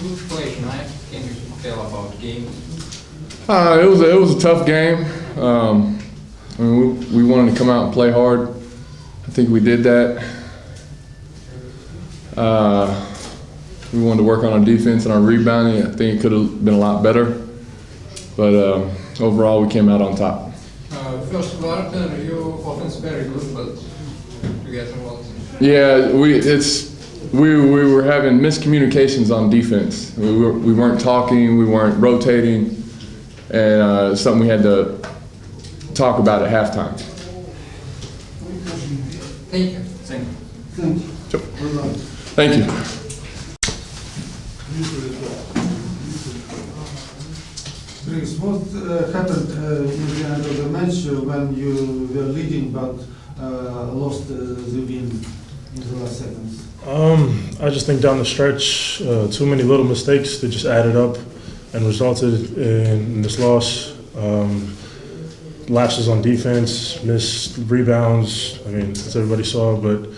Good play tonight. Can you tell about game? Uh, it was a, it was a tough game. Um, I mean, we, we wanted to come out and play hard. I think we did that. Uh, we wanted to work on our defense and our rebounding. I think it could have been a lot better, but um, overall we came out on top. Uh, first quarter, your offense very good, but you get involved. Yeah, we it's we we were having miscommunications on defense. We were, we weren't talking, we weren't rotating, and uh, something we had to talk about at halftime. Thank you. Thank you. Well. Thank you. Dries, what uh, happened uh, in the end of the match uh, when you were leading but uh, lost uh, the win in last seconds? Um, I just think down the stretch, uh, too many little mistakes that just added up and resulted in this loss. Um, lapses on defense, missed rebounds. I mean, as everybody saw, but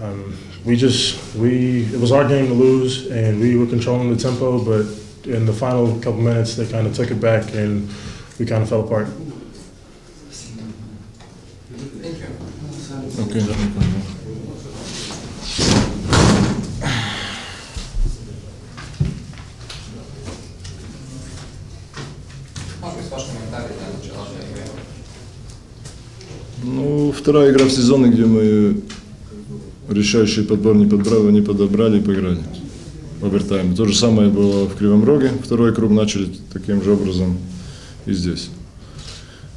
um, we just we it was our game to lose, and we were controlling the tempo. But in the final couple minutes, they kind of took it back, and we kind of fell apart. Thank you. Okay. Может быть, ваш комментарий для начала? Ну, вторая игра в сезоне, где мы решающий подбор не подбрали, не подобрали и поиграли. Овертайм. То же самое было в Кривом Роге. Второй круг начали таким же образом и здесь.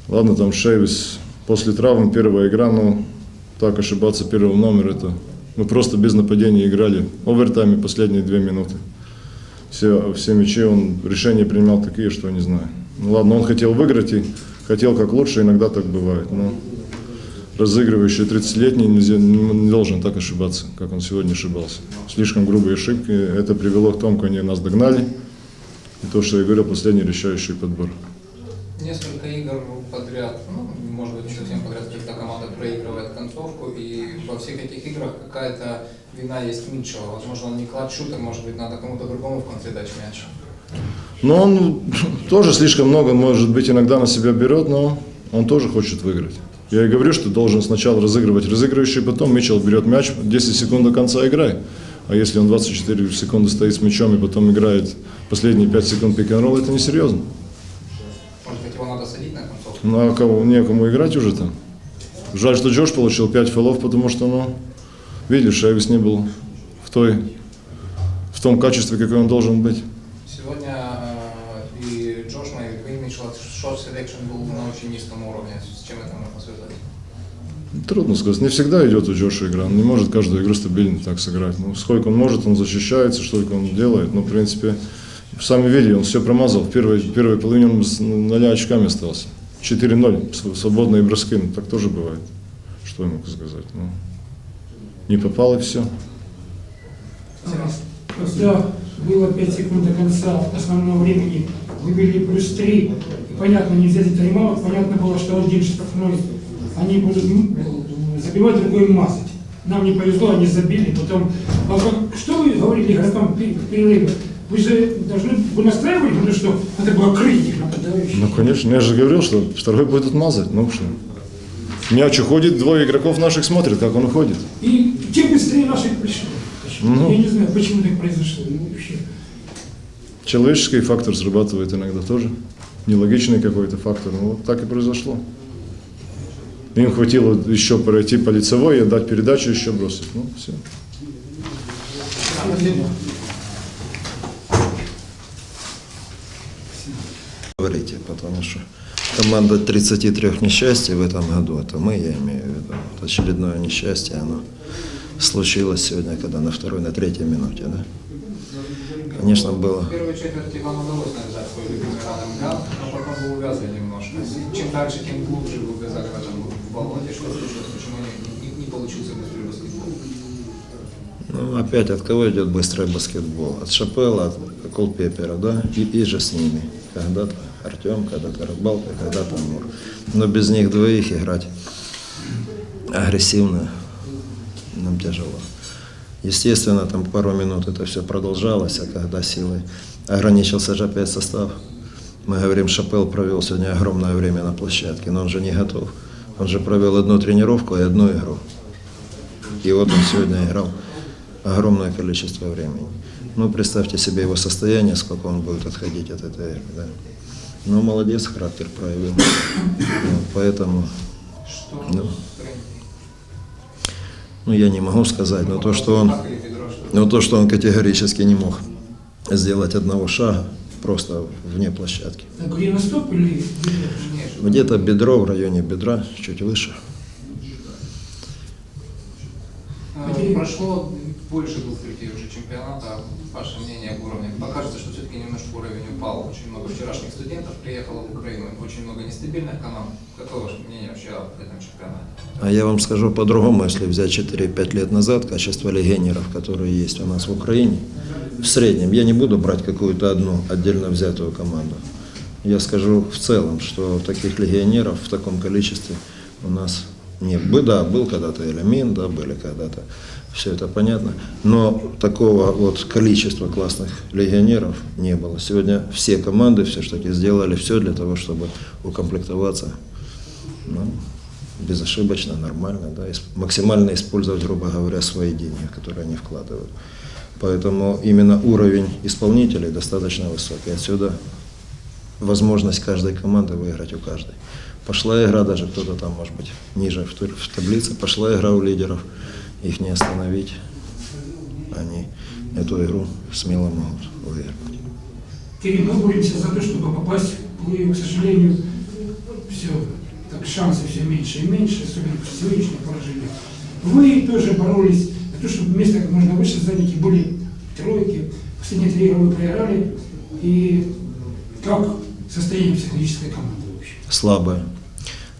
Ладно, там Шейвис после травм первая игра, но так ошибаться первого номера это мы просто без нападения играли. Овертайме последние две минуты. Все, все мячи, он решения принимал такие, что не знаю. Ну ладно, он хотел выиграть и хотел как лучше, иногда так бывает. Но разыгрывающий 30-летний нельзя- не должен так ошибаться, как он сегодня ошибался. Слишком грубые ошибки. Это привело к тому, что они нас догнали. И то, что я говорил, последний решающий подбор. Несколько игр подряд, ну, может быть, не совсем подряд, когда команда проигрывает концовку, и во всех этих играх какая-то вина есть Митчелла. Возможно, он не клад-шутер, может быть, надо кому-то другому в конце дать мяч. Но он тоже слишком много, может быть, иногда на себя берет, но он тоже хочет выиграть. Я и говорю, что должен сначала разыгрывать разыгрывающий, потом Митчелл берет мяч, 10 секунд до конца играй. А если он 24 секунды стоит с мячом и потом играет последние 5 секунд пик-н-ролл, это несерьезно. Может быть, его надо садить на концовку? Ну а кого, некому играть уже там. Жаль, что Джош получил 5 фолов, потому что, ну, видишь, Шайвис не был в, той, в том качестве, какой он должен быть. Сегодня э, и Джош Мэйвик, и Митчелл, селекшн был на очень низком уровне. С чем это можно связать? Трудно сказать. Не всегда идет у Джоша игра. Он не может каждую игру стабильно так сыграть. Ну, сколько он может, он защищается, сколько он делает. Но, в принципе, сами видели, он все промазал. В первой, в первой половине он с ноля очками остался. 4-0, св- свободные броски. Ну, так тоже бывает. Что я могу сказать? Ну, не попал и все. Когда было 5 секунд до конца основного времени, выбили плюс 3, и понятно, не взяли тайм-аут, понятно было, что один штрафной, они будут м, забивать, другой мазать. Нам не повезло, они забили, потом... А что вы говорили игрокам в пе- в перерыве? Вы же должны вы настраивали, потому что надо было крыть их нападающих. Ну, конечно, я же говорил, что второй будет мазать. Ну, что? Мяч уходит, двое игроков наших смотрят, как он уходит. И тем быстрее наши пришли. Ну. Я не знаю, почему так произошло. Ну, вообще. Человеческий фактор срабатывает иногда тоже. Нелогичный какой-то фактор. Ну, вот так и произошло. Им хватило еще пройти по лицевой и отдать передачу, еще бросить. Ну, все. говорите, потому что команда 33 несчастий в этом году, это мы, я имею в виду. Вот очередное несчастье, оно случилось сегодня, когда на второй, на третьей минуте, да? Конечно, было. В первой четверти вам удалось навязать свой любимый ранен ган, но потом вы увязли немножко. Чем дальше, тем глубже вы увязали в этом болоте. Что случилось? Почему не, не- не получился быстрый баскетбол? Ну, опять от кого идет быстрый баскетбол? От Шапела, от Колпепера, да? И, и же с ними. Когда-то Артем, когда-то Рыбалка, когда-то Мур. Но без них двоих играть агрессивно тяжело. Естественно, там пару минут это все продолжалось, а когда силой ограничился же опять состав, мы говорим, Шапел провел сегодня огромное время на площадке, но он же не готов. Он же провел одну тренировку и одну игру. И вот он сегодня играл огромное количество времени. Ну, представьте себе его состояние, сколько он будет отходить от этой игры. Да. Ну, молодец, характер проявил. Вот, поэтому, Что? Ну. Ну, я не могу сказать, но то, что он, но то, что он категорически не мог сделать одного шага, просто вне площадки. Так, голеностоп или Где-то бедро в районе бедра, чуть выше. Э, Прошло больше двух третей уже чемпионата. Ваше мнение об уровне? Покажется, что все-таки немножко уровень упал. Очень много вчерашних студентов приехало в Украину. Очень много нестабильных команд. Какое ваше мнение вообще об этом чемпионате? А я вам скажу по-другому, если взять 4-5 лет назад, качество легионеров, которые есть у нас в Украине, в среднем, я не буду брать какую-то одну отдельно взятую команду. Я скажу в целом, что таких легионеров в таком количестве у нас Бы, да, был когда-то элемент, да, были когда-то, все это понятно, но такого вот количества классных легионеров не было. Сегодня все команды все-таки сделали все для того, чтобы укомплектоваться ну, безошибочно, нормально, да, максимально использовать, грубо говоря, свои деньги, которые они вкладывают. Поэтому именно уровень исполнителей достаточно высокий. Отсюда возможность каждой команды выиграть у каждой. Пошла игра, даже кто-то там, может быть, ниже в, в таблице, пошла игра у лидеров, их не остановить. Они эту игру смело могут выиграть. Кирилл, мы боремся за то, чтобы попасть в плей-офф. К сожалению, все, так шансы все меньше и меньше, особенно после сегодняшнего поражения. Вы тоже боролись за то, чтобы место как можно выше занять, и были тройки. Последние три игры вы проиграли. И как состояние психологической команды вообще? слабая.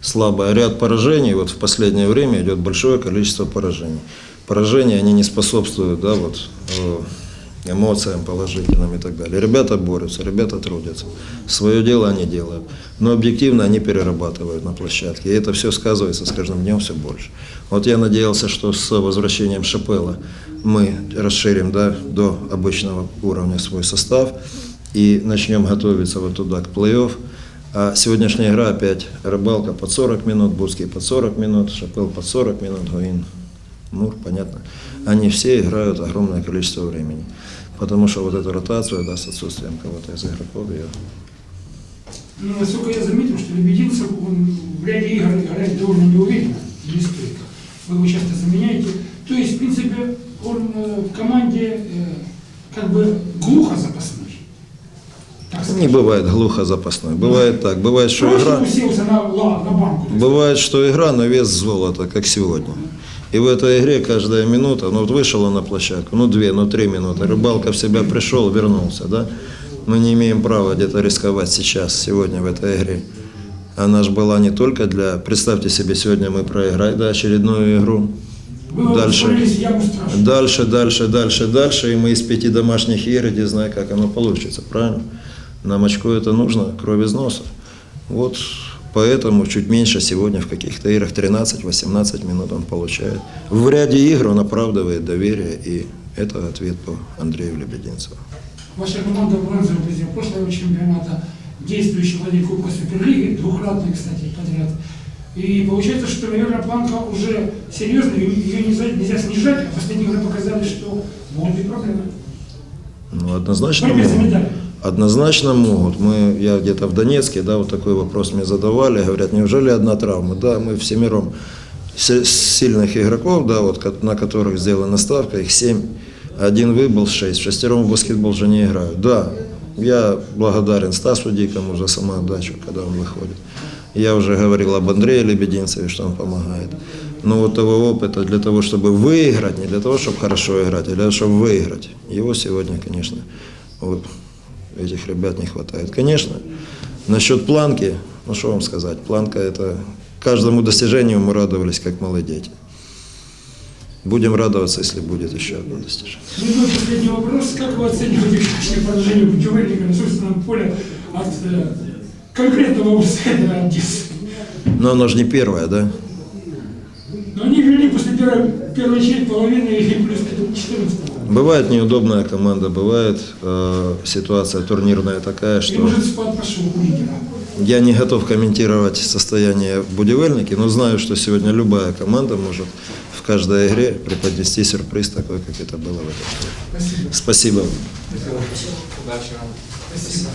Слабая. Ряд поражений, вот в последнее время идет большое количество поражений. Поражения, они не способствуют, да, вот, э, эмоциям положительным и так далее. Ребята борются, ребята трудятся. Свое дело они делают. Но объективно они перерабатывают на площадке. И это все сказывается с каждым днем все больше. Вот я надеялся, что с возвращением Шапела мы расширим да, до обычного уровня свой состав и начнем готовиться вот туда, к плей-офф. А сегодняшняя игра опять рыбалка под 40 минут, Бурский под 40 минут, Шапел под 40 минут, Гуин, Мур, понятно. Они все играют огромное количество времени. Потому что вот эту ротацию, да, с отсутствием кого-то из игроков, ее Ну, насколько я заметил, что Лебединцев, он в ряде игр играет довольно неуверенно, не стойко. Вы его часто заменяете. То есть, в принципе, он э, в команде э, как бы глухо запасной. Не бывает глухо запасной. Бывает так, бывает, что игра... Бывает, что игра на вес золота, как сегодня. И в этой игре каждая минута, ну вот вышел он на площадку, ну две, ну три минуты, рыбалка в себя пришел, вернулся, да? Мы не имеем права где-то рисковать сейчас, сегодня в этой игре. Она же была не только для... Представьте себе, сегодня мы проиграли да, очередную игру. Дальше. Дальше, дальше, дальше, дальше, и мы из пяти домашних игр, не знаю, как оно получится, правильно? Нам очко это нужно, кровь из носа. Вот поэтому чуть меньше сегодня в каких-то играх 13-18 минут он получает. В ряде игр он оправдывает доверие, и это ответ по Андрею Лебединцеву. Ваша команда бронзовый призер прошлого чемпионата, действующий владелец Кубка Суперлиги, двухкратный, кстати, подряд. И получается, что, наверное, планка уже серьезная, ее нельзя, нельзя снижать, а последние игры показали, что могут быть проблемы. Ну, однозначно медали. Однозначно могут. Мы, я где-то в Донецке, да, вот такой вопрос мне задавали, говорят, неужели одна травма? Да, мы всемиром сильных игроков, да, вот, на которых сделана ставка, их семь, один выбыл шесть, шестером в баскетбол же не играют. Да, я благодарен Стасу Дикому за самоотдачу, когда он выходит. Я уже говорил об Андрее Лебединцеве, что он помогает. Но вот того опыта для того, чтобы выиграть, не для того, чтобы хорошо играть, а для того, чтобы выиграть, его сегодня, конечно, вот этих ребят не хватает. Конечно, насчет планки, ну что вам сказать, планка это каждому достижению мы радовались, как малые дети. Будем радоваться, если будет еще одно достижение. Ну мой последний вопрос. Как вы оцениваете вчерашнее поражение Будивельника на собственном поле от э, конкретного аутсайдера Одессы? Но оно же не первое, да? Но они вели после первой, первой половины и плюс 14 Бывает неудобная команда, бывает э, ситуация турнирная такая, что я не готов комментировать состояние в Будивельнике, но знаю, что сегодня любая команда может в каждой игре преподнести сюрприз такой, как это было в этом. Спасибо. Спасибо. Удачи вам. Спасибо.